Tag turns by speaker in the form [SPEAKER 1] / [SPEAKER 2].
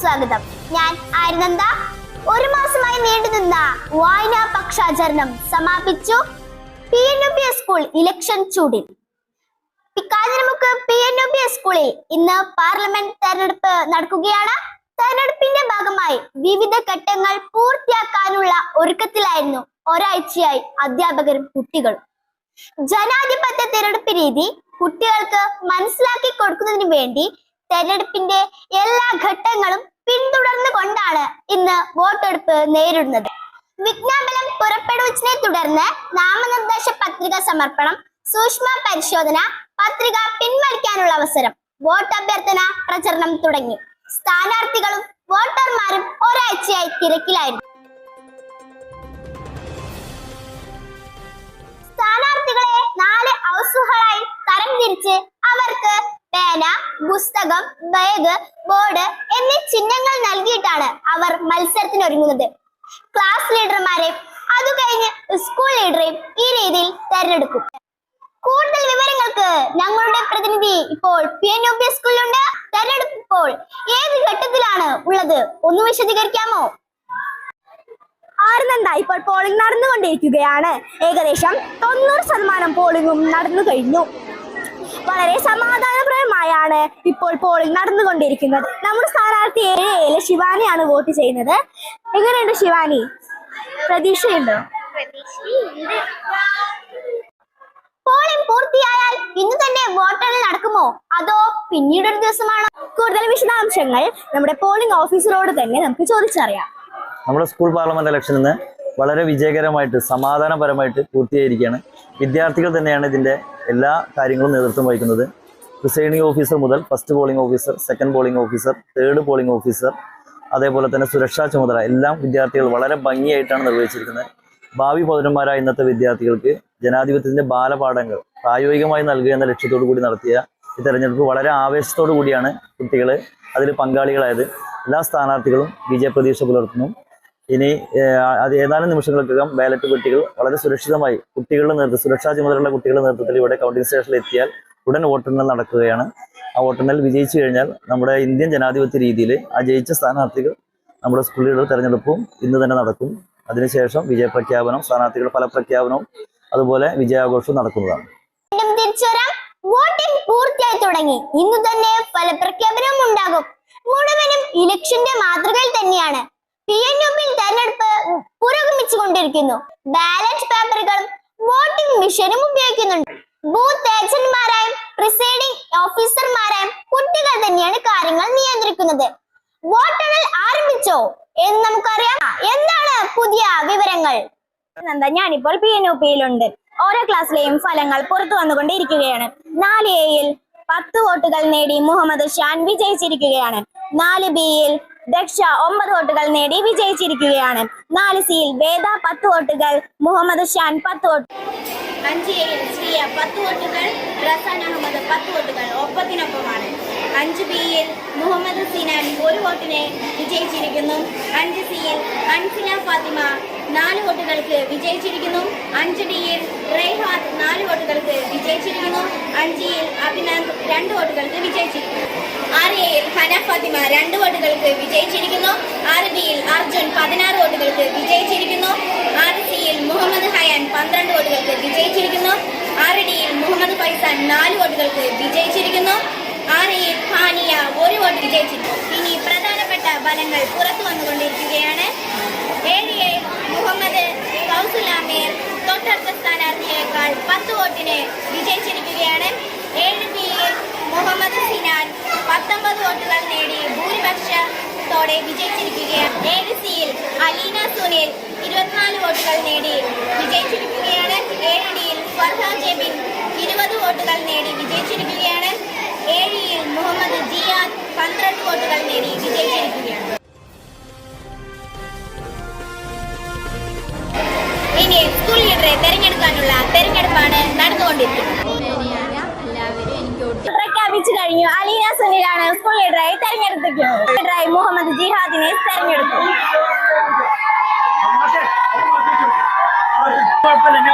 [SPEAKER 1] സ്വാഗതം. ഞാൻ ആര്യനന്ദ ഒരു മാസമായി നീണ്ടുനിന്ന വായനാ പക്ഷാചരണം സമാപിച്ചു. P N O S school election ചൂടിൽ. Kanjiramukku P N O S സ്കൂളിൽ ഇന്ന് പാർലമെന്റ് തെരഞ്ഞെടുപ്പ് നടക്കുകയാണ്. തെരഞ്ഞെടുപ്പിന്റെ ഭാഗമായി വിവിധ ഘട്ടങ്ങൾ പൂർത്തിയാക്കാനുള്ള ഒരുക്കത്തിലായിരുന്നു ഒരാഴ്ചയായി അധ്യാപകരും കുട്ടികളും. ജനാധിപത്യ തിരഞ്ഞെടുപ്പ് രീതി കുട്ടികൾക്ക് മനസ്സിലാക്കി കൊടുക്കുന്നതിന് വേണ്ടി തെരഞ്ഞെടുപ്പിന്റെ എല്ലാ ഘട്ടങ്ങളും പിന്തുടർന്നു കൊണ്ടാണ് ഇന്ന് വോട്ടെടുപ്പ് നേരിടുന്നത്. വിജ്ഞാപനം പുറപ്പെടുവിച്ചതിനെ തുടർന്ന് നാമനിർദ്ദേശ പത്രിക സമർപ്പണം സൂക്ഷ്മ പരിശോധന പത്രിക പിൻവലിക്കാനുള്ള അവസരം വോട്ട് അഭ്യർത്ഥന പ്രചരണം തുടങ്ങി. സ്ഥാനാർത്ഥികളും വോട്ടർമാരും ഒരാഴ്ചയായി തിരക്കിലായിരുന്നു. പുസ്തകം ബാഗ് ബോർഡ് എന്നീ ചിഹ്നങ്ങൾ നൽകിയിട്ടാണ് അവർ മത്സരത്തിന് ഒരുങ്ങുന്നത്. ക്ലാസ് ലീഡർമാരെ അത് കഴിഞ്ഞ് സ്കൂൾ ലീഡറെയും ഈ രീതിയിൽ തെരഞ്ഞെടുക്കും. കൂടുതൽ വിവരങ്ങൾക്ക് ഞങ്ങളുടെ പ്രതിനിധി ഇപ്പോൾ പി എൻ യു പി സ്കൂളിലുണ്ട് തെരഞ്ഞെടുപ്പ് ഏത് ഘട്ടത്തിലാണ് ഉള്ളത്? ഒന്ന് വിശദീകരിക്കാമോ?
[SPEAKER 2] ആറുനന്ദ ഇപ്പോൾ പോളിംഗ് നടന്നുകൊണ്ടിരിക്കുകയാണ്. ഏകദേശം തൊണ്ണൂറ് ശതമാനം പോളിംഗും നടന്നു കഴിഞ്ഞു. വളരെ സമാധാനപരമായാണ് ഇപ്പോൾ പോളിംഗ് നടന്നുകൊണ്ടിരിക്കുന്നത്. നമ്മുടെ സ്ഥാനാർത്ഥി ഏഴ് ഏഴ് ശിവാനിയാണ് വോട്ട് ചെയ്യുന്നത്. എങ്ങനെയുണ്ട് ശിവാനി? പ്രതീക്ഷയുണ്ടോ?
[SPEAKER 1] പോളിംഗ് പൂർത്തിയായാൽ ഇന്ന് തന്നെ വോട്ടെണ്ണൽ നടക്കുമോ? അതോ പിന്നീടൊരു ദിവസമാണോ?
[SPEAKER 2] കൂടുതൽ വിശദാംശങ്ങൾ നമ്മുടെ പോളിംഗ് ഓഫീസറോട് തന്നെ നമുക്ക് ചോദിച്ചറിയാം.
[SPEAKER 3] നമ്മുടെ സ്കൂൾ പാർലമെന്റ് ഇലക്ഷൻ ഇന്ന് വളരെ വിജയകരമായിട്ട് സമാധാനപരമായിട്ട് പൂർത്തീകരിക്കുകയാണ് വിദ്യാർത്ഥികൾ തന്നെയാണ് ഇതിന്റെ എല്ലാ കാര്യങ്ങളും നേതൃത്വം വഹിക്കുന്നത് പ്രിസൈഡിംഗ് ഓഫീസർ മുതൽ first polling officer second polling officer third polling officer അതേപോലെ തന്നെ സുരക്ഷാ ചുമതല എല്ലാം വിദ്യാർത്ഥികൾ വളരെ ഭംഗിയായിട്ടാണ് നിർവഹിച്ചിരിക്കുന്നത്. ഭാവി പൗരന്മാരായ ഇന്നത്തെ വിദ്യാർത്ഥികൾക്ക് ജനാധിപത്യത്തിന്റെ ബാലപാഠങ്ങൾ പ്രായോഗികമായി നൽകുക എന്ന ലക്ഷ്യത്തോടു കൂടി നടത്തിയ ഈ തെരഞ്ഞെടുപ്പ് വളരെ ആവേശത്തോടു കൂടിയാണ് കുട്ടികൾ അതിൽ പങ്കാളികളായത്. എല്ലാ സ്ഥാനാർത്ഥികളും വിജയപ്രതീക്ഷ പുലർത്തുന്നു. ഇനി അത് ഏതാനും നിമിഷങ്ങൾക്കകം ബാലറ്റ് പെട്ടികൾ വളരെ സുരക്ഷിതമായി കുട്ടികളുടെ നേതൃത്വം സുരക്ഷാ ചുമതലയുള്ള കുട്ടികളുടെ നേതൃത്വത്തിൽ ഇവിടെ കൗണ്ടിംഗ് സ്റ്റേഷനിൽ എത്തിയാൽ ഉടൻ വോട്ടെണ്ണൽ നടക്കുകയാണ്. ആ വോട്ടെണ്ണൽ വിജയിച്ചു കഴിഞ്ഞാൽ നമ്മുടെ ഇന്ത്യൻ ജനാധിപത്യ രീതിയിൽ ആ ജയിച്ച സ്ഥാനാർത്ഥികൾ നമ്മുടെ സ്കൂളുകളുടെ തെരഞ്ഞെടുപ്പും ഇന്ന് തന്നെ നടക്കും. അതിനുശേഷം വിജയപ്രഖ്യാപനം സ്ഥാനാർത്ഥികളുടെ ഫലപ്രഖ്യാപനവും അതുപോലെ വിജയാഘോഷവും നടക്കുന്നതാണ്.
[SPEAKER 1] വോട്ടിംഗ് പൂർത്തിയായി തുടങ്ങി. ഇന്ന് തന്നെ ഫലപ്രഖ്യാപനം ഉണ്ടാകും. മുഴുവനും ഇലക്ഷന്റെ മാതൃകയിൽ തന്നെയാണ്. പി എൻ യു പിയിൽ തെരഞ്ഞെടുപ്പ് പുരോഗമിച്ചുകൊണ്ടിരിക്കുന്നു. ബാലറ്റ് പേപ്പറുകളും വോട്ടിംഗ് മെഷീനും ഉപയോഗിക്കുന്നുണ്ട്. ബൂത്ത് ഏജന്റ്മാരായും പ്രിസൈഡിംഗ് ഓഫീസർമാരായും കുട്ടികൾ തന്നെയാണ് കാര്യങ്ങൾ നിയന്ത്രിക്കുന്നത്. വോട്ടെണ്ണൽ ആരംഭിച്ചോ എന്ന് നമുക്കറിയാം. എന്താണ് പുതിയ വിവരങ്ങൾ?
[SPEAKER 2] നന്ദ ഞാനിപ്പോൾ പി എൻ യു പിയിലുണ്ട്. ഓരോ ക്ലാസ്സിലെയും ഫലങ്ങൾ പുറത്തു വന്നുകൊണ്ടിരിക്കുകയാണ്. നാല് എയിൽ പത്ത് വോട്ടുകൾ നേടി മുഹമ്മദ് ഷാൻ വിജയിച്ചിരിക്കുകയാണ്. നാല് ബിയിൽ ദക്ഷ ഒമ്പത് വോട്ടുകൾ നേടി വിജയിച്ചിരിക്കുകയാണ്. നാല് സിയിൽ വേദ പത്ത് വോട്ടുകൾ മുഹമ്മദ് ഷാൻ പത്ത് വോട്ട് അഞ്ച് എയിൽ ശ്രീയ പത്ത് വോട്ടുകൾ റസാൻ അഹമ്മദ് പത്ത് വോട്ടുകൾ ഒപ്പത്തിനൊപ്പമാണ്. അഞ്ച് ബിയിൽ മുഹമ്മദ് സിനാൻ ഒരു വോട്ടിനെ വിജയിച്ചിരിക്കുന്നു. അഞ്ച് സിയിൽ അൻസിന ഫാത്തിമ നാല് വോട്ടുകൾക്ക് വിജയിച്ചിരിക്കുന്നു. അഞ്ച് ഡിയിൽ റേഹാദ് നാല് വോട്ടുകൾക്ക് വിജയിച്ചിരിക്കുന്നു. അഞ്ചിയിൽ അഭിനന്ദ് രണ്ട് വോട്ടുകൾക്ക് വിജയിച്ചിരിക്കുന്നു. ആറ് എയിൽ ഹന ഫാത്തിമ രണ്ട് വോട്ടുകൾക്ക് വിജയിച്ചിരിക്കുന്നു. ആറ് ബിയിൽ അർജുൻ പതിനാറ് വോട്ടുകൾക്ക് വിജയിച്ചിരിക്കുന്നു. ആറ് സിയിൽ മുഹമ്മദ് ഹയാൻ പന്ത്രണ്ട് വോട്ടുകൾക്ക് വിജയിച്ചിരിക്കുന്നു. ആറ് ഡിയിൽ മുഹമ്മദ് ഫൈസാൻ നാല് വോട്ടുകൾക്ക് വിജയിച്ചിരിക്കുന്നു. ആറ് എയിൽ ഹാനിയ ഒരു വോട്ട് വിജയിച്ചിരിക്കുന്നു. ഇനി പ്രധാനപ്പെട്ട ഫലങ്ങൾ പുറത്തു വന്നുകൊണ്ടിരിക്കുകയാണ്. ഏഴ് എ മുഹമ്മദ് കൗസുലാമീർ തൊട്ടടുത്ത സ്ഥാനാർത്ഥിയേക്കാൾ പത്ത് വോട്ടിന് വിജയിച്ചിരിക്കുകയാണ്. ഏഴ് ബിയിൽ മുഹമ്മദ് സിനാൻ പത്തൊമ്പത് വോട്ടുകൾ നേടി ഭൂരിപക്ഷത്തോടെ വിജയിച്ചിരിക്കുകയാണ്. ഏഴ് സിയിൽ അലീന സുനിൽ ഇരുപത്തിനാല് വോട്ടുകൾ നേടി വിജയിച്ചിരിക്കുകയാണ്. ഏഴ് ഡിയിൽ ഫർഹ ജെബിൻ ഇരുപത് വോട്ടുകൾ നേടി വിജയിച്ചിരിക്കുകയാണ്. ഏഴിയിൽ മുഹമ്മദ് ജിയാദ് പന്ത്രണ്ട് വിജയിച്ചു കഴിഞ്ഞു അലീന സുനിലാണ് സ്കൂൾ ലീഡറായി തെരഞ്ഞെടുത്തിരിക്കുന്നത് ലീഡറായി മുഹമ്മദ് ജിഹാദിനെ തെരഞ്ഞെടുത്തു
[SPEAKER 4] കുഴപ്പമില്ല